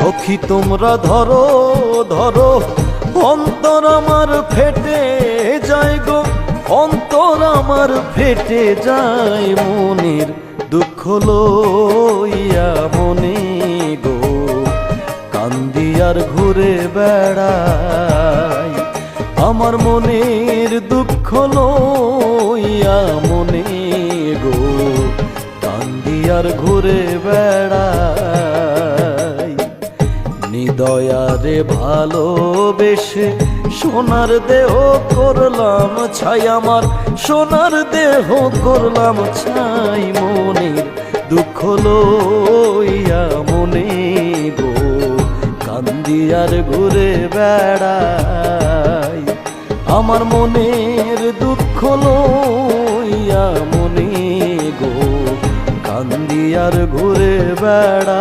সখী, তোমরা ধরো ধরো। অন্তর আমার ফেটে যায় গো, অন্তর আমার ফেটে যায় মনের দুঃখ লইয়া মনে গো। কান্দি আর ঘুরে বেড়াই, আমার মনের দুঃখ লইয়া মনে গো। কান্দি আর ঘুরে বেড়াই নিদয়ারে ভালোবেসে সোনার দেহ করলাম ছাই আমার, সোনার দেহ করলাম ছাই মনের দুঃখ লইয়া মনে গো। কান্দি আর ঘুরে বেড়াই, আমার মনের দুঃখ লইয়া মনে গো। কান্দি আর ঘুরে বেড়াই।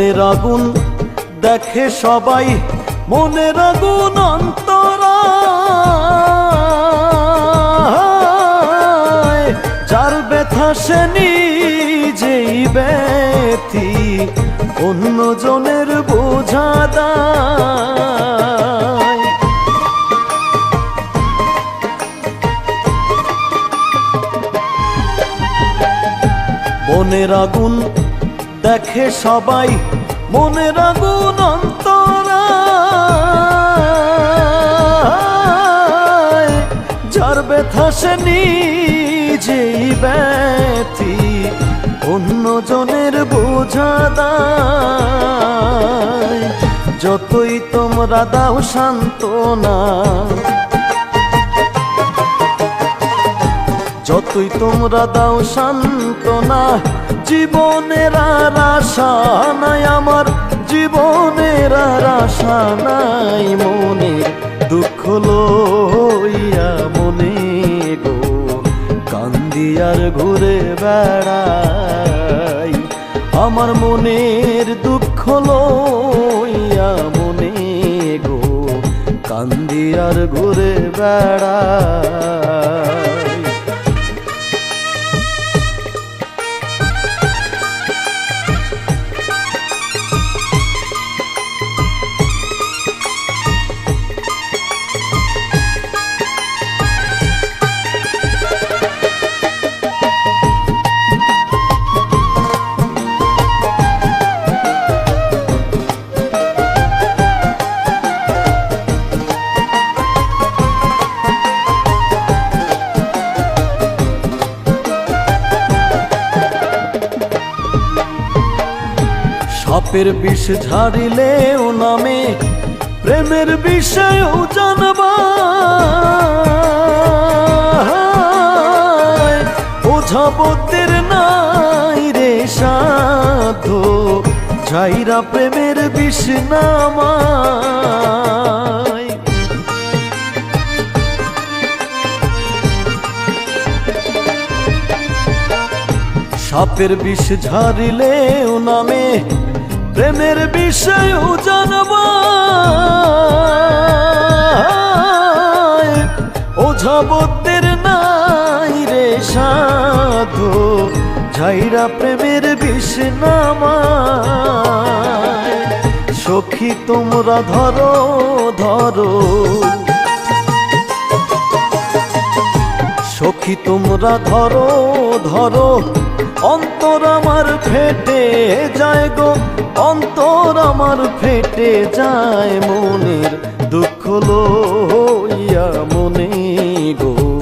মনের আগুন দেখে সবাই মনের আগুন অন্তরা। যার ব্যথা সে নিজেই ব্যথি অন্য জনের বোঝা মনের আগুন দেখে সবাই মনের আগুন অন্তরা। যার ব্যথা সে নিজেই ব্যথি, অন্য জনের বোঝা দায়। যতই তোমরা দাও সান্ত্বনা, যতই তোমরা দাও সান্ত্বনা জীবনের আর আশা নাই, আমার জীবনের আর আশা নাই মনে দুঃখ লইয়া মনে গো। কান্দি আর ঘুরে বেড়াই, আমার মনের দুঃখ লইয়া মনে গো। কান্দি আর ঘুরে বেড়াই। সাপের বিষ ঝাড়িলে ও নামে প্রেমের বিষয়েও জানবা। ওঝাবতের নাই রে সাধ ঝাইরা প্রেমের বিষ নামায়। সাপের বিষ ঝাড়িলে ও নামে প্রেমের বিষয়েও জানবা। ওঝাবতের নাই রে সাধু, ঝাইরা প্রেমের বিষ নামায়। সখী তোমরা ধরো ধরো। সখী তোমরা ধরো ধরো। অন্তর আমার ফেটে যায় গো। অন্তর আমার ফেটে যায় মনের দুঃখ লইয়া মনে গো।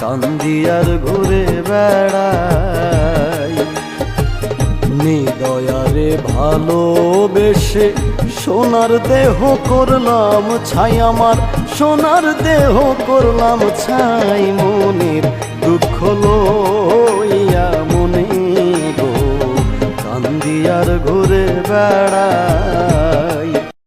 কান্দি আর ঘুরে বেড়াই। নিদয়ারে ভালোবেসে সোনার দেহ করলাম ছাই আমার। সোনার দেহ করলাম ছাই মনে আর ঘুরে বেড়ায়